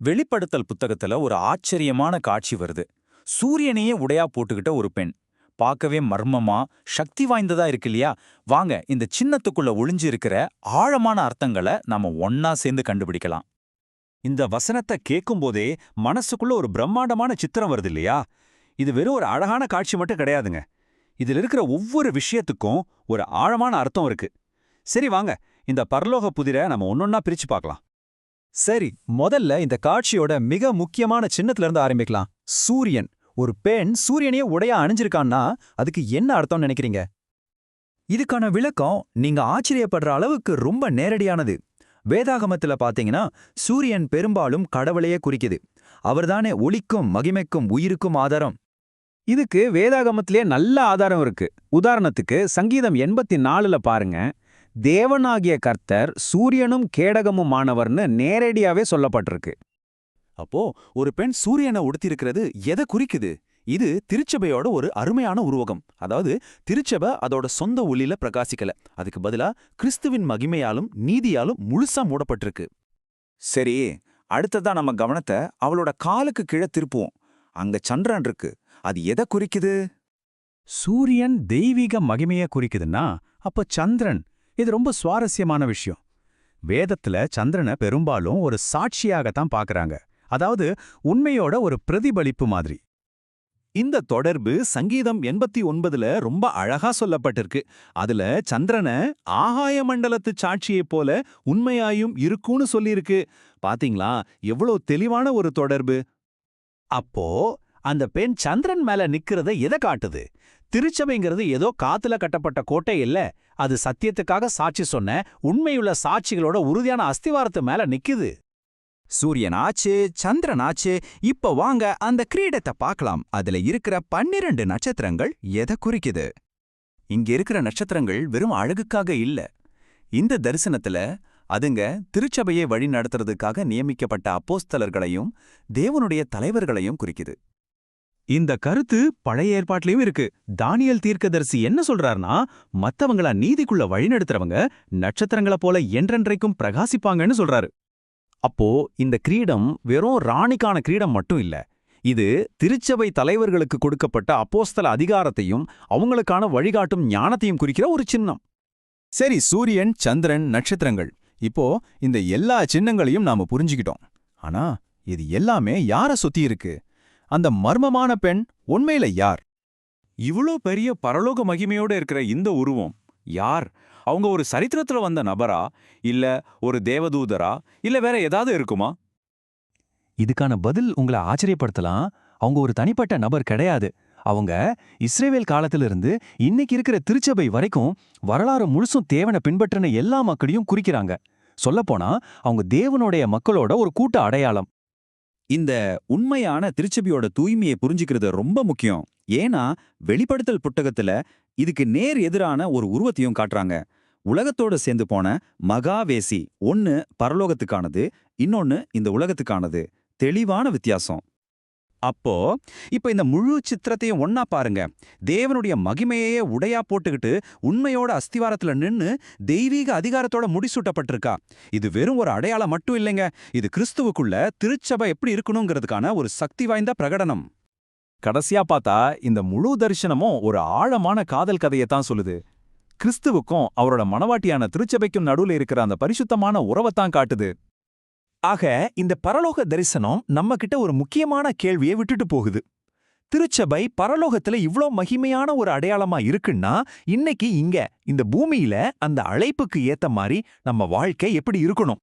வெளிப்படுத்தல் புத்தகத்துல ஒரு ஆச்சரியமான காட்சி வருது. சூரியனையே உடையா போட்டுக்கிட்ட ஒரு பெண். பார்க்கவே மர்மமா சக்தி வாய்ந்ததா இருக்கு இல்லையா? வாங்க இந்த சின்னத்துக்குள்ள ஒளிஞ்சு இருக்கிற ஆழமான அர்த்தங்களை நாம ஒன்னா சேர்ந்து கண்டுபிடிக்கலாம். இந்த வசனத்தை கேட்கும்போதே மனசுக்குள்ள ஒரு பிரம்மாண்டமான சித்திரம் வருது இல்லையா? இது வெறும் ஒரு அழகான காட்சி மட்டும் கிடையாதுங்க. இதில் இருக்கிற ஒவ்வொரு விஷயத்துக்கும் ஒரு ஆழமான அர்த்தம் இருக்கு. சரி வாங்க இந்த பரலோக புதிரை நம்ம ஒன்னொன்னா பிரிச்சு பார்க்கலாம். சரி முதல்ல இந்த காட்சியோட மிக முக்கியமான சின்னத்துல இருந்து ஆரம்பிக்கலாம். சூரியன். ஒரு பெண் சூரியனையே உடையா அணிஞ்சிருக்கான்னா அதுக்கு என்ன அர்த்தம்னு நினைக்கிறீங்க? இதுக்கான விளக்கம் நீங்க ஆச்சரியப்படுற அளவுக்கு ரொம்ப நேரடியானது. வேதாகமத்துல பாத்தீங்கன்னா சூரியன் பெரும்பாலும் கடவுளையே குறிக்குது. அவர்தானே ஒளிக்கும் மகிமைக்கும் உயிருக்கும் ஆதாரம். இதுக்கு வேதாகமத்திலே நல்ல ஆதாரம் இருக்கு. உதாரணத்துக்கு சங்கீதம் எண்பத்தி நாலுல பாருங்க. தேவனாகிய கர்த்தர் சூரியனும் கேடகமுமானவர்னு நேரடியாவே சொல்லப்பட்டிருக்கு. அப்போ ஒரு பெண் சூரியனை உடுத்திருக்கிறது எதை குறிக்குது? இது திருச்சபையோட ஒரு அருமையான உருவகம். அதாவது திருச்சபை அதோட சொந்த ஒளியில பிரகாசிக்கல. அதுக்கு பதிலா கிறிஸ்துவின் மகிமையாலும் நீதியாலும் முழுசா மூடப்பட்டிருக்கு. சரி அடுத்ததா நம்ம கவனத்தை அவளோட காலுக்கு கீழே திருப்புவோம். அங்க சந்திரன் இருக்கு. அது எதை குறிக்குது? சூரியன் தெய்வீக மகிமையை குறிக்குதுன்னா அப்ப சந்திரன் இது ரொம்ப சுவாரஸ்யமான விஷயம். வேதத்துல சந்திரனை பெரும்பாலும் ஒரு சாட்சியாகத்தான் பார்க்கறாங்க அதாவது உண்மையோட ஒரு பிரதிபலிப்பு மாதிரி. இந்த தொடர்பு சங்கீதம் எண்பத்தி ஒன்பதுல ரொம்ப அழகா சொல்லப்பட்டிருக்கு. அதுல சந்திரனை ஆகாய மண்டலத்து சாட்சியைப் போல உண்மையாயும் இருக்கும்னு சொல்லியிருக்கு. பாத்தீங்களா? எவ்வளோ தெளிவான ஒரு தொடர்பு. அப்போ அந்த பெண் சந்திரன் மேல நிக்கிறத எதை காட்டுது? திருச்சபைங்கிறது ஏதோ காத்துல கட்டப்பட்ட கோட்டை இல்ல. அது சத்தியத்துக்காக சாட்சி சொன்ன உண்மையுள்ள சாட்சிகளோட உறுதியான அஸ்திவாரத்து மேல நிக்குது. சூரியன் ஆச்சு சந்திரன் ஆச்சு இப்ப வாங்க அந்த கிரீடத்தை பார்க்கலாம் அதுல இருக்கிற பன்னிரண்டு நட்சத்திரங்கள் எதை குறிக்குது? இங்க இருக்கிற நட்சத்திரங்கள் வெறும் அழகுக்காக இல்ல. இந்த தரிசனத்துல அதுங்க திருச்சபையை வழி நடத்துறதுக்காக நியமிக்கப்பட்ட அப்போஸ்தலர்களையும் தேவனுடைய தலைவர்களையும் குறிக்குது. இந்த கருத்து பழைய ஏற்பாட்டிலையும் இருக்கு. தானியல் தீர்க்கதரிசி என்ன சொல்றாருன்னா மத்தவங்கள நீதிக்குள்ள வழிநடத்துறவங்க நட்சத்திரங்கள போல என்றென்றைக்கும் பிரகாசிப்பாங்கன்னு சொல்றாரு. அப்போ இந்த கிரீடம் வெறும் ராணிக்கான கிரீடம் மட்டும் இல்ல இது திருச்சபை தலைவர்களுக்கு கொடுக்கப்பட்ட அப்போஸ்தல அதிகாரத்தையும் அவங்களுக்கான வழிகாட்டும் ஞானத்தையும் குறிக்கிற ஒரு சின்னம். சரி சூரியன் சந்திரன் நட்சத்திரங்கள். இப்போ இந்த எல்லா சின்னங்களையும் நாம புரிஞ்சுக்கிட்டோம். ஆனா இது எல்லாமே யார சுத்தி இருக்கு? அந்த மர்மமான பெண் உண்மையில யார்? இவ்ளோ பெரிய பரலோக மகிமையோட இருக்கிற இந்த உருவம் யார்? அவங்க ஒரு சரித்திரத்துல வந்த நபரா? இல்ல ஒரு தேவதூதரா? இல்ல வேற ஏதாவது இருக்குமா? இதுக்கான பதில் உங்களை ஆச்சரியப்படுத்தலாம். அவங்க ஒரு தனிப்பட்ட நபர் கிடையாது. அவங்க இஸ்ரேவேல் காலத்திலிருந்து இன்னைக்கு இருக்கிற திருச்சபை வரைக்கும் வரலாறு முழுசும் தேவனை பின்பற்றின எல்லா மக்களையும் குறிக்கிறாங்க. சொல்லப்போனா அவங்க தேவனுடைய மக்களோட ஒரு கூட்ட அடையாளம். இந்த உண்மையான திருச்சபையோட தூய்மையை புரிஞ்சுக்கிறது ரொம்ப முக்கியம். ஏன்னா வெளிப்படுத்தல் புத்தகத்துல இதுக்கு நேர் எதிரான ஒரு உருவத்தையும் காட்டுறாங்க. உலகத்தோட சேர்ந்து போன மகாவேசி ஒன்னு பரலோகத்துக்கானது இன்னொன்னு இந்த உலகத்துக்கானது. தெளிவான வித்தியாசம். அப்போ இப்ப இந்த முழு சித்திரத்தையும் ஒன்னா பாருங்க. தேவனுடைய மகிமையே உடையா போட்டுக்கிட்டு உண்மையோட அஸ்திவாரத்துல நின்னு தெய்வீக அதிகாரத்தோட முடிசூட்டப்பட்டிருக்கா. இது வெறும் ஒரு அடையாளம் மட்டும் இல்லைங்க. இது கிறிஸ்துவுக்குள்ள திருச்சபை எப்படி இருக்கணுங்கிறதுக்கான ஒரு சக்தி வாய்ந்த பிரகடனம். கடைசியா பார்த்தா இந்த முழு தரிசனமும் ஒரு ஆழமான காதல் கதையை தான் சொல்லுது. கிறிஸ்துவுக்கும் அவரோட மனவாட்டியான திருச்சபைக்கும் நடுவுல இருக்கிற அந்த பரிசுத்தமான உறவைத்தான் காட்டுது. ஆக இந்த பரலோக தரிசனம் நம்ம கிட்ட ஒரு முக்கியமான கேள்வியை விட்டுட்டு போகுது. திருச்சபை பரலோகத்துல இவ்ளோ மகிமையான ஒரு அடையாளமா இருக்குன்னா இன்னைக்கு இங்க இந்த பூமியில அந்த அழைப்புக்கு ஏத்த மாதிரி நம்ம வாழ்க்கை எப்படி இருக்கணும்?